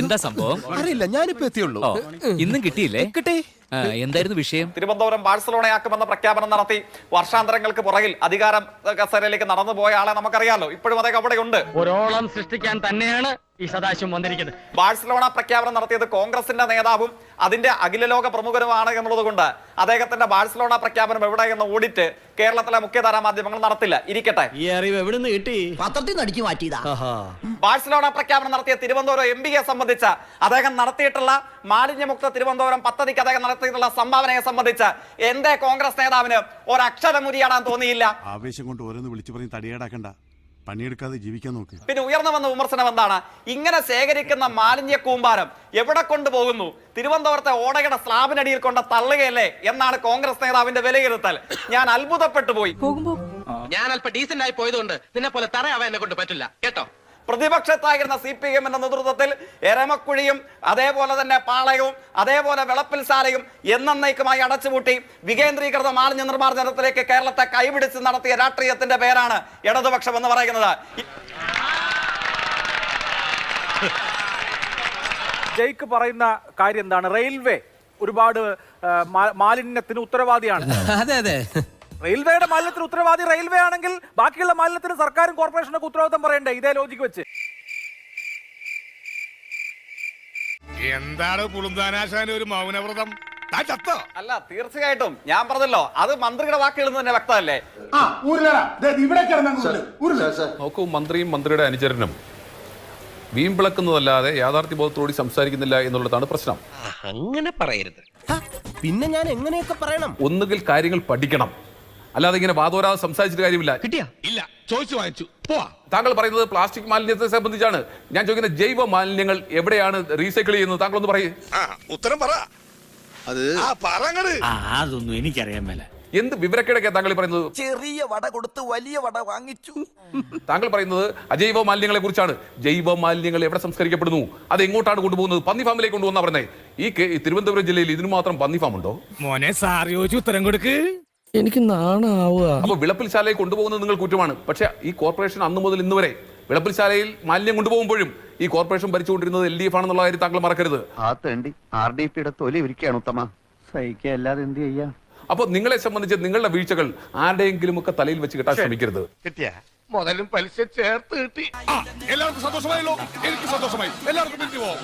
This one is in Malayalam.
എന്താ സംഭവം? അറിയില്ല ഞാനിപ്പോ എത്തിയുള്ളൂ. ഓ ഇന്നും കിട്ടിയില്ലേ? കിട്ടേ. എന്തായിരുന്നു വിഷയം? തിരുവനന്തപുരം ബാഴ്സലോണയാക്കുമെന്ന പ്രഖ്യാപനം നടത്തി വർഷാന്തരങ്ങൾക്ക് പുറകിൽ അധികാരം കസേരയിലേക്ക് നടന്നു പോയ ആളെ നമുക്കറിയാലോ. ഇപ്പോഴും അദ്ദേഹം അവിടെയുണ്ട്. ഒരോളം സൃഷ്ടിക്കാൻ തന്നെയാണ് ഈ സദാശിവം വന്നിരിക്കുന്നത്. ബാഴ്സലോണ പ്രഖ്യാപനം നടത്തിയത് കോൺഗ്രസിന്റെ നേതാവും അതിന്റെ അഖില ലോക എന്നുള്ളതുകൊണ്ട് എന്നുള്ളത് അദ്ദേഹത്തിന്റെ ബാഴ്സലോണ പ്രഖ്യാപനം എവിടെ എന്ന് ഓഡിറ്റ് കേരളത്തിലെ മുഖ്യധാരാ മാധ്യമങ്ങൾ നടത്തില്ല. ഇരിക്കട്ടെ. ഈ അറിവ് എവിടുന്ന് കിട്ടി? പത്രത്തിൽ നിന്ന് അടിച്ചു മാറ്റിയതാ. ബാഴ്സലോണ പ്രഖ്യാപനം നടത്തിയ തിരുവനന്തപുരം എം പിയെ സംബന്ധിച്ച് അദ്ദേഹം നടത്തിയിട്ടുള്ള മാലിന്യമുക്ത തിരുവനന്തപുരം പദ്ധതിക്ക് അദ്ദേഹം നടത്തിയിട്ടുള്ള സംഭാവനയെ സംബന്ധിച്ച് എന്തേ കോൺഗ്രസ് നേതാവിന് ഒരക്ഷരം ഉരിയാടാൻ തോന്നിയില്ല? ആവേശം കൊണ്ട് ഓരോന്ന് വിളിച്ചു പറഞ്ഞ് തടിയേടാക്കണ്ട. പണിയെടുക്കാതെ ജീവിക്കാൻ നോക്ക്. പിന്നെ ഉയർന്നു വന്ന വിമർശനം എന്താണ്? ഇങ്ങനെ ശേഖരിക്കുന്ന മാലിന്യ കൂമ്പാരം എവിടെ കൊണ്ടുപോകുന്നു? തിരുവനന്തപുരത്തെ ഓടയുടെ സ്ലാബിനടിയിൽ കൊണ്ട് തള്ളുകയല്ലേ? എന്നാണ് കോൺഗ്രസ് നേതാവിന്റെ വിലയിരുത്തൽ. ഞാൻ അത്ഭുതപ്പെട്ടു പോയി. ഞാൻ അല്പം ഡീസന്റ് ആയി പോയതുകൊണ്ട് നിന്നെ പോലെ തറയാവാൻ എന്നെ കൊണ്ട് പറ്റില്ല. കേട്ടോ? പ്രതിപക്ഷത്തായിരുന്ന സി പി എമ്മിന്റെ നേതൃത്വത്തിൽ എരമക്കുഴിയും അതേപോലെ തന്നെ പാളയവും അതേപോലെ വെളപ്പിൽശാലയും എന്നേക്കുമായി അടച്ചുപൂട്ടി വികേന്ദ്രീകൃത മാലിന്യ നിർമ്മാർജനത്തിലേക്ക് കേരളത്തെ കൈപിടിച്ച് നടത്തിയ രാഷ്ട്രീയത്തിന്റെ പേരാണ് ഇടതുപക്ഷം എന്ന് പറയുന്നത്. ജയ്ക്ക് പറയുന്ന കാര്യം എന്താണ്? റെയിൽവേ ഒരുപാട് മാലിന്യത്തിന് ഉത്തരവാദിയാണ്. അതെ അതെ. റെയിൽവേയുടെ മാലിന്യത്തിന് ഉത്തരവാദി റെയിൽവേ ആണെങ്കിൽ ബാക്കിയുള്ള മാലിന്യത്തിന് സർക്കാരും കോർപ്പറേഷനൊക്കെ ഉത്തരവാദിത്തം പറയണ്ടേ? ഇതേ ലോജിക്ക് വെച്ച്. എന്താണ് പുളുന്താനാശാന ഒരു മൗനവ്രതം? താൻ ചത്തോ? അല്ല തീർച്ചയായിട്ടും. ഞാൻ പറഞ്ഞല്ലോ അത് മന്ത്രിയുടെ വാക്കുകളിൽ നിന്ന് തന്നെ വ്യക്തമല്ലേ? നോക്കൂ മന്ത്രിയും മന്ത്രിയുടെ അനുചരനും. വീമ്പിളക്കുന്നതല്ലാതെ യാഥാർത്ഥ്യ യാഥാർത്ഥ്യബോധത്തോടെ സംസാരിക്കുന്നില്ല എന്നുള്ളതാണ് പ്രശ്നം. അങ്ങനെ പറയരുത്. പിന്നെ ഞാൻ എങ്ങനെയൊക്കെ പറയണം? ഒന്നുകിൽ കാര്യങ്ങൾ പഠിക്കണം. അല്ലാതെ ഇങ്ങനെ വാദോരാതെ സംസാരിച്ചിട്ട് കാര്യമില്ല. കിട്ടിയാ? ഇല്ല ചോദിച്ചു വാങ്ങിച്ചു. പോവാ. താങ്കൾ പറയുന്നത് പ്ലാസ്റ്റിക് മാലിന്യത്തെ സംബന്ധിച്ചാണ്. ഞാൻ ചോദിക്കുന്ന ജൈവ മാലിന്യങ്ങൾ എവിടെയാണ് റീസൈക്കിൾ ചെയ്യുന്നത്? താങ്കൾ ഒന്ന് പറയൂ. ആ ഉത്തരം പറ. അത് ആ പറങ്ങട്. അതൊന്നും എനിക്കറിയാൻ മേല. എന്ത് വിവരക്കേടൊക്കെ താങ്കൾ പറയുന്നത്? ചെറിയ വട കൊടുത്ത് വലിയ വട വാങ്ങിച്ചു. താങ്കൾ പറയുന്നത് അജൈവ മാലിന്യങ്ങളെ കുറിച്ചാണ്. ജൈവ മാലിന്യങ്ങൾ എവിടെ സംസ്കരിക്കപ്പെടുന്നു? അത് എങ്ങോട്ടാണ് കൊണ്ടുപോകുന്നത്? പന്നി ഫാമിലേക്ക് കൊണ്ടുപോകുന്ന പറഞ്ഞേ. ഈ തിരുവനന്തപുരം ജില്ലയിൽ ഇതിന് മാത്രം പന്നി ഫാം ഉണ്ടോ മോനെ സാർ ചോദിച്ചു ഉത്തരം കൊടുക്ക്. എനിക്ക് നാണാവുക. അപ്പോൾ വിളപ്പിൽശാലയിൽ കൊണ്ടുപോകുന്നത് നിങ്ങൾ കുറ്റമാണ്. പക്ഷേ ഈ കോർപ്പറേഷൻ അന്ന് മുതൽ ഇന്ന് വരെ വിളപ്പിൽശാലയിൽ മാലിന്യം കൊണ്ടുപോകുമ്പോഴും ഈ കോർപ്പറേഷൻ ഭരിച്ചുകൊണ്ടിരുന്നത് എൽ ഡി എഫ് ആണെന്നുള്ള കാര്യം താങ്കൾ മറക്കരുത്. ആ തേണ്ടി ആർ ഡി പിയുടെ തൊലി ഇരിക്കുകയാണ് ഉത്തമ. സഹിക്കുക അല്ലാതെ എന്ത് ചെയ്യാ? അപ്പോൾ നിങ്ങളെ സംബന്ധിച്ച് നിങ്ങളുടെ വീഴ്ചകൾ ആരുടെയെങ്കിലും ഒക്കെ തലയിൽ വെച്ച് കിട്ടാൻ ശ്രമിക്കരുത്. കിട്ടിയ? മുതലും പലിശ ചേർത്ത് കിട്ടി. ആ എല്ലാവർക്കും സന്തോഷമായല്ലോ. എനിക്ക് സന്തോഷമായി. എല്ലാവർക്കും പിരിഞ്ഞു പോവാം.